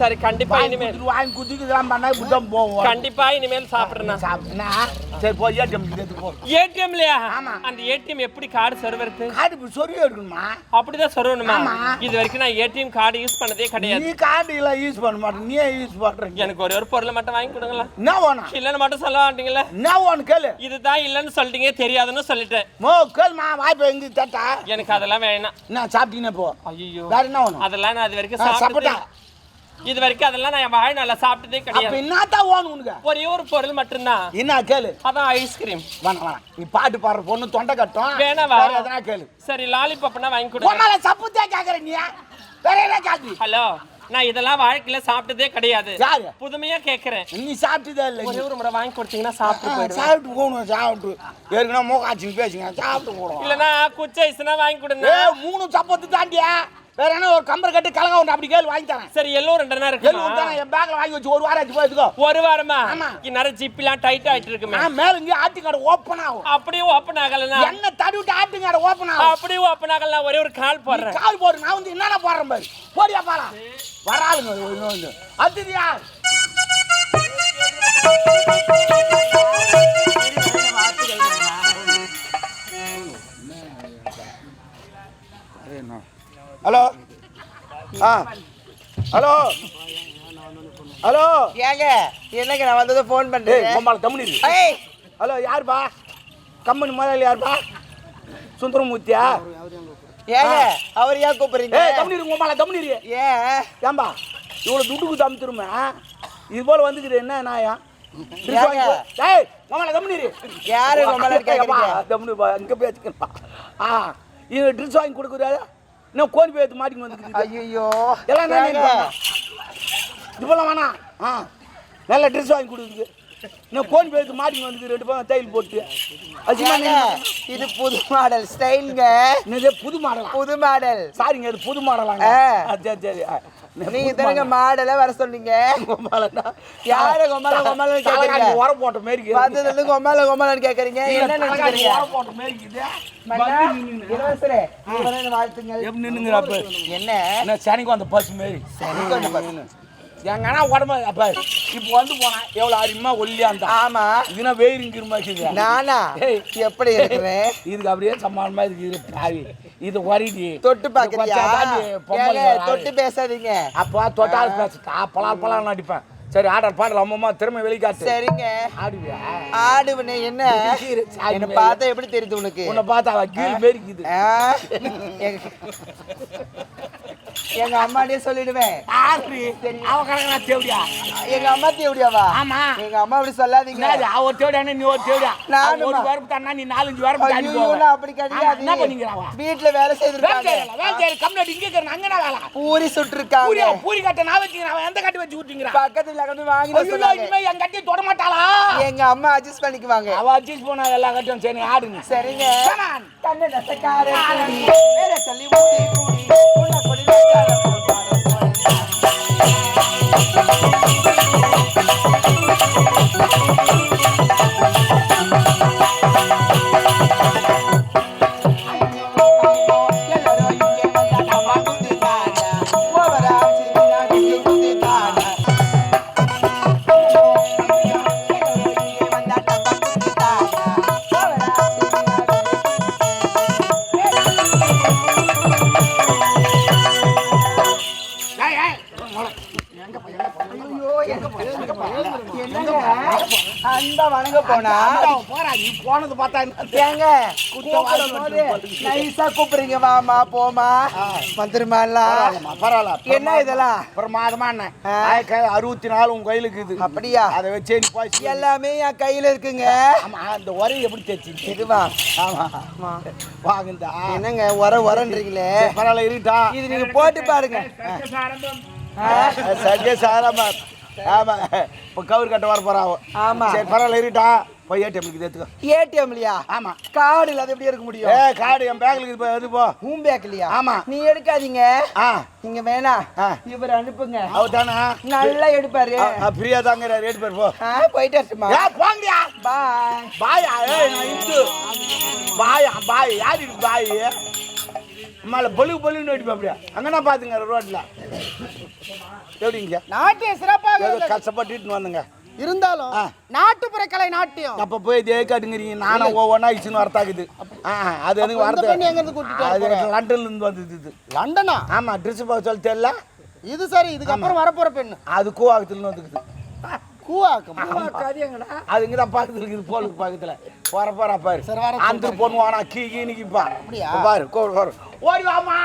சரி கண்டிப்பா இனிமேல். வாங்கி கொடுத்துட்டு இதெல்லாம் பண்ணா இப்படிதான் போவோம் கண்டிப்பா இனிமேல் சாப்பிடுறேன். சாப்பிட்டா சரி போய் ஏடிஎம் எடுத்து ஏடிஎம்லயா? ஆமா. அந்த ஏடிஎம் எப்படி கார்டு சொருவறது கார்டு இப்படி சொருவி எடுக்கணுமா? அப்படிதான் சொருவணுமா. இது வரைக்கும் நான் ஏடிஎம் கார்டு யூஸ் பண்ணதே கிடையாது. நீ கார்டு எல்லாம் யூஸ் பண்ண மாட்டேன். நீயே யூஸ் பண்றீங்க. எனக்கு ஒரே ஒரு பொருளை மட்டும் வாங்கி கொடுங்களா என்ன வேணும் இல்லைன்னு மட்டும் சொல்ல மாட்டீங்களா என்ன வேணும் கேளு. இதுதான் இல்லைன்னு சொல்லிட்டீங்க தெரியாதுன்னு சொல்லிட்டேன். மோ கேளுமா வாய்ப்பு எங்க தட்டா எனக்கு அதெல்லாம் வேணாம். என்ன சாப்பிட்டீங்கன்னா போ. ஐயோ வேற என்ன வேணும்? அதெல்லாம் நான் இது வரைக்கும் ஆ, சாப்பிட்டதே சாப்பிட்டா. இது வரைக்கும் அதெல்லாம் நான் என் வாழ்நாள்ல சாப்பிட்டதே அப்ப கிடையாது என்னத்தான் வேணும் உனக்கு? ஒரே ஒரு பொருள் மட்டும்தான். என்ன கேளு. அதான் ஐஸ்கிரீம். வேணாம் வேணாம் நீ பாட்டு பாடுற பொண்ணு தொண்டை கட்டும். வேணாவா? எதனா கேளு. சரி லாலிபாப்னா வாங்கி கொடுங்க. உன்னால சப்புத்தே கேக்குற நீ. வேற என்ன கேக்குது ஹலோ நான் இதெல்லாம் வாழ்க்கையில சாப்பிட்டதே கிடையாது. புதுமையா கேக்குறேன். நீ சாப்பிட்டதே இல்லை ஒரே ஒரு முறை வாங்கி கொடுத்தீங்கன்னா சாப்பிட்டு சாப்பிட்டு போகணும் சாப்பிட்டு. ஏற்கனவே மூக்காச்சின்னு பேசுங்க. சாப்பிட்டு போகணும். இல்லனா குச்ச ஐஸ்னா வாங்கி கொடுங்க. மூணு சப்பத்து தாண்டியா? வேற என்ன ஒரு கம்பர் கட்டு கலங்க ஒன்று அப்படி கேள்வி வாங்கி தரேன். சரி எல்லோ ரெண்டனா கேள்வி இருக்குமா? தானே என் பேக்ல வாங்கி வச்சு ஒரு வாரம் ஆச்சு போயிருக்கோ ஒரு வாரமா? ஆமா. இந்நேரம் ஜிப்லாம் டைட் ஆயிட்டு இருக்குமே. நான் மேல இங்கே ஆட்டி கடை ஓப்பன் ஆகும். அப்படியே ஓப்பன் ஆகலனா என்ன தடி விட்டு ஆட்டு கடை ஓப்பன் ஆகும். அப்படியே ஓப்பன் ஆகல ஒரே ஒரு கால் போடுறேன். கால் போடு நான் வந்து என்னென்ன போடுறேன் பாரு. போடியா பாரா வராளுங்க இன்னொன்று யார்? ஹலோ. ஹலோ. ஏங்க என்னங்க நான் வந்ததும் ஃபோன் பண்றேன் கோமாள கம்பெனி ஏய். ஹலோ யாருப்பா? கம்பெனி முதலாளி யாருப்பா? சுந்தரமூர்த்தியா? ஏங்க அவர் ஏன் கூப்பிடுறீங்க? ஏய் கம்பெனி கோமாள கம்பெனி ஏன்? ஏம்பா இவ்வளோ துட்டுக்கு தம்பிச்சிருமே இது போல வந்துக்குது என்ன நாயா? ஏய் மாமால கம்பெனி யாரு கேக்குறீங்க? கம்பெனி அங்கே பேச்சுக்கிறப்பா ஆ இது ட்ரெஸ் வாங்கி கொடுக்குறாரு. இன்னும் கோழி பேத்து மாட்டின்னு வந்துக்குது ஐயோ எல்லாம் நான் இது போல வேணாம் ஆ. நல்ல ட்ரெஸ் வாங்கி கொடுக்குது இன்னும் கோழி பேத்து மாட்டின்னு வந்துக்குது ரெண்டு பேரும் தையல் போட்டு. இது புது மாடல் ஸ்டைலுங்க. புது மாடலா? புது மாடல். சாரிங்க இது புது மாடலாங்க. சரி சரி. நீங்க தானங்க மாடல வர சொன்னீங்க கோமாளனா யாரு கோமாள கோமாளன்னு கேக்குறீங்க? உரம் போட்ட மாதிரி இருக்குது. வந்ததுல இருந்து கொம்மால கொம்மாலன்னு கேக்குறீங்க என்ன நினைக்கிறீங்க உரம் போட்ட மாதிரி. இளவரசரே இவரே வாழ்த்துங்கள் எப்படி நின்னுங்கிற அப்ப? என்ன என்ன சனிக்கு வந்த பசு மாதிரி சனிக்கு வந்த பசு. எங்கன்னா உடம்பு அப்ப இப்போ வந்து போனா எவ்வளவு அருமையா ஒல்லியா இருந்தா. ஆமா. இதுனா வெயிரிங்கிற மாதிரி. நானா. எப்படி இருக்கிறேன்? இதுக்கு அப்படியே சமாளமா இருக்குது பாவி. இது ஒரிடி தொட்டு பாக்குறியா தொட்டு பேசாதீங்க. அப்பா தொட்டால் பேசுட்டா பலால் பலால் அடிப்பேன். சரி ஆர்டர் பாடலாம் அம்மா திரும்ப வெளிக்காட்டு. சரிங்க. ஆடுவியா? ஆடுவனே என்ன? என்ன. பார்த்தா எப்படி தெரியுது உனக்கு? உன்னை பார்த்தா கீழ் மேரிக்குது? எங்க- அம்மாடியே சொல்லிடுவேன். ஆறு அவ கணக்கா தேவடியா? எங்க அம்மா தேவடியாவா? ஆமா. எங்க அம்மா அப்படி சொல்லாதீங்க. அவ ஒரு தேவடியா நீ ஒரு தேவடியா? நானுமா? ஒரு வரப்பு தானா நீ நாலஞ்சு வரப்பு தாண்டி. நான் அப்படி கிடையாது. என்ன பண்ணிக்கிறாவா? வீட்டுல வேலை செய்திருக்காங்க செய்யல வேலை இங்க இருக்கிற அங்கனா வேலை? பூரி சுட்டிருக்காங்க. பூரி பூரி கட்ட நான் வச்சுக்கிறேன் அவன் எந்த கட்டி வச்சு ஊட்டிங்கிறான் பக்கத்துல கொண்டு வாங்கி சொன்னாங்க. இனிமே என் கட்டி தொட மாட்டாளா? எங்க அம்மா அட்ஜஸ்ட் பண்ணிக்குவாங்க. அவ அட்ஜஸ்ட் போனா எல்லா கட்டியும் சரி ஆடுங்க. சரிங்க. கண்ணு நசக்கார வணங்க போனா? போறா நீ போனது பார்த்தா ஏங்க நைஸா கூப்பிடுறீங்க வாமா போமா பரவாயில்லம்மா, பரவாயில்ல. என்ன இதெல்லாம்? பிரமாதமா என்ன? அறுபத்தி நாலு உங்க கையில இருக்குது அப்படியா? அதை வச்சே நீ போய் செய்யு. எல்லாமே என் கையில இருக்குங்க. ஆமா அந்த உரை எப்படி தைச்சிங்க இதுவா? ஆமா. வாங்குந்தா என்னங்க உர உரன்றீங்களே? பரவாயில்ல இருக்கட்டா இது நீங்க போட்டு பாருங்க. சகே சாரமா. ஆமா. இப்போ கவுர் கட்ட வர போறாவோ ஆமா. சரி பரவாயில்ல இருக்கட்டா போய் ஏடிஎம் இருக்குது எடுத்துக்கோ ஏடிஎம்லையா ஆமா. கார்டு இல்லாத எப்படி எடுக்க ஏ முடியும் கார்டு என் பேக்ல இருக்குது போய் எது போ ஹூம் பேக்லையா ஆமா. நீ எடுக்காதீங்க. ஆ. நீங்க வேணா. இவர் அனுப்புங்க. அவர் தானே நல்லா எடுப்பாரு. ஃப்ரீயா தாங்க ரேட் பேர் போ. போயிட்டு வரட்டுமா? ஏ போங்கயா பாய். பாயா ஏய் நான் இந்து. பாயா பாய். யார் இது பாய்? மேலே பலு பலுன்னு அடிப்பேன் அப்படியே? அங்கேனா பார்த்துங்க ரோட்டில் எப்படிங்க? நாட்டியம் சிறப்பாக. கஷ்டப்பட்டுட்டு வந்தங்க. இருந்தாலும். நாட்டுப்புற கலை நாட்டியம். அப்போ போய் இதே காட்டுங்கிறீங்க. நானும் ஒவ்வொன்றா இச்சுன்னு வரத்தாக்குது. அது எனக்கு பெண்ணு எங்க வரது இருந்து? லண்டன்ல இருந்து வந்தது இது. லண்டனா? ஆமாம் ட்ரெஸ் பார்க்க சொல்ல தெரியல. இது சரி இதுக்கப்புறம் வரப்போற பெண்ணு. அது கூவாக்கத்துலேருந்து வந்துக்குது. கூவாக்கம். அது இங்கே தான் பக்கத்தில் இருக்குது போலுக்கு பக்கத்தில். போற போற பாரு. அந்த பொண்ணு வானா கீ கீ நிற்கிப்பா அப்படியா? பாரு கோ பாரு ஓடி வாமா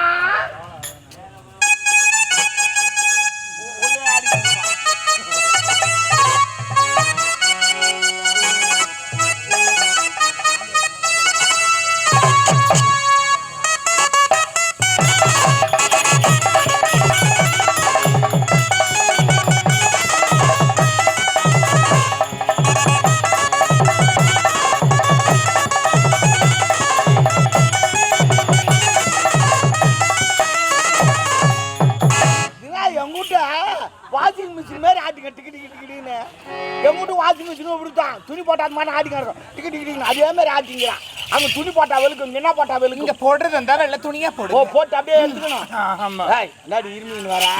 மிஷின் இப்படித்தான் துணி போட்டா அது மாதிரி ஆட்டிங்க இருக்கும். டிக்கி டிக்கி டிக்கி அதே மாதிரி ஆட்டிங்கிறான் அங்க துணி போட்டா வெளுக்கும் இங்க என்ன போட்டா வெளுக்கும். போடுறது இருந்தா வெள்ள துணியா ஓ போட்டு அப்படியே எடுத்துக்கணும். ஆமா. ஏய் இல்லாடி இருமின்னு வரா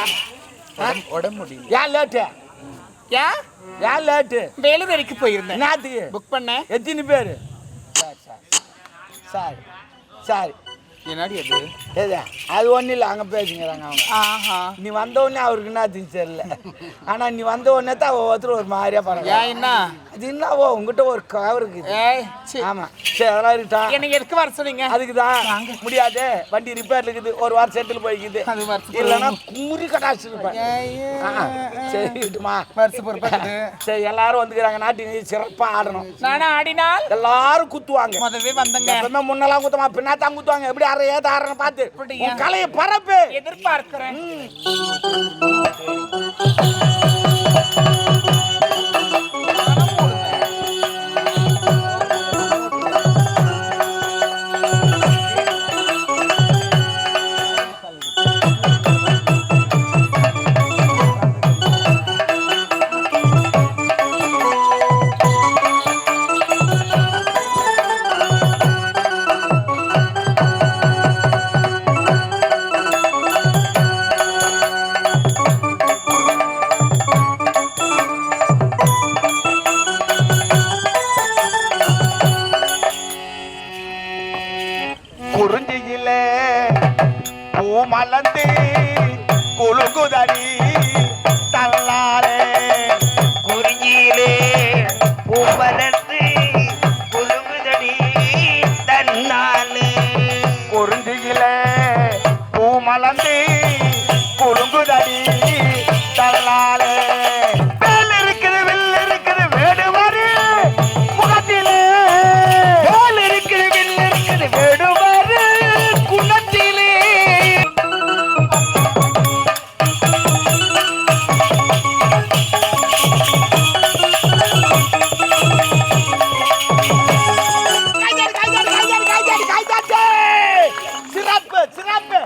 உடம்பு முடியும் ஏன் லேட்டு? ஏன் ஏன் லேட்டு? வேலுவெளிக்கு போயிருந்தேன். என்னத்துக்கு? புக் பண்ணேன். எத்தனை பேர்? Sir sir. சார் என்னடி அது? எது அது ஒன்றும் இல்லை அங்கே பேசுங்கிறாங்க அவங்க. ஆஹா. நீ வந்த உடனே அவருக்கு என்ன தெரியல. ஆனா நீ வந்த உடனே தான் ஒவ்வொருத்தரும் ஒரு மாதிரியா பாருங்க ஏன் என்ன? அது என்னவோ உங்ககிட்ட ஒரு கவர் இருக்குது. ஆமா. சரி அதெல்லாம் இருக்கா என்னை எதுக்கு வர சொன்னீங்க? அதுக்கு தான் முடியாது வண்டி ரிப்பேர் இருக்குது. ஒரு வாரம் செட்டில் போய்க்குது. இல்லைன்னா குமுறி கட்டாச்சு இருப்பேன் சரி எல்லாரும் வந்துக்கிறாங்க. நாட்டியம் சிறப்பா ஆடணும். நானும் ஆடினால்? எல்லாரும் குத்துவாங்க. முதவே வந்தங்க. எப்பவுமே முன்னெல்லாம் குத்துமா பின்னாத்தான் குத்துவாங்க. எப்படி ஆடுற ஏத்த ஆடுறன்னு பார்த்து. கலையை பரப்பு. எதிர்பார்க்கிறேன். குறிஞ்சியில பூ மலந்து குலுங்குதடி தள்ளாரே. குறிஞ்சியிலே பூ மலர்ந்து குலுங்குதடி தன்னானு குறிஞ்சியில பூ மலந்து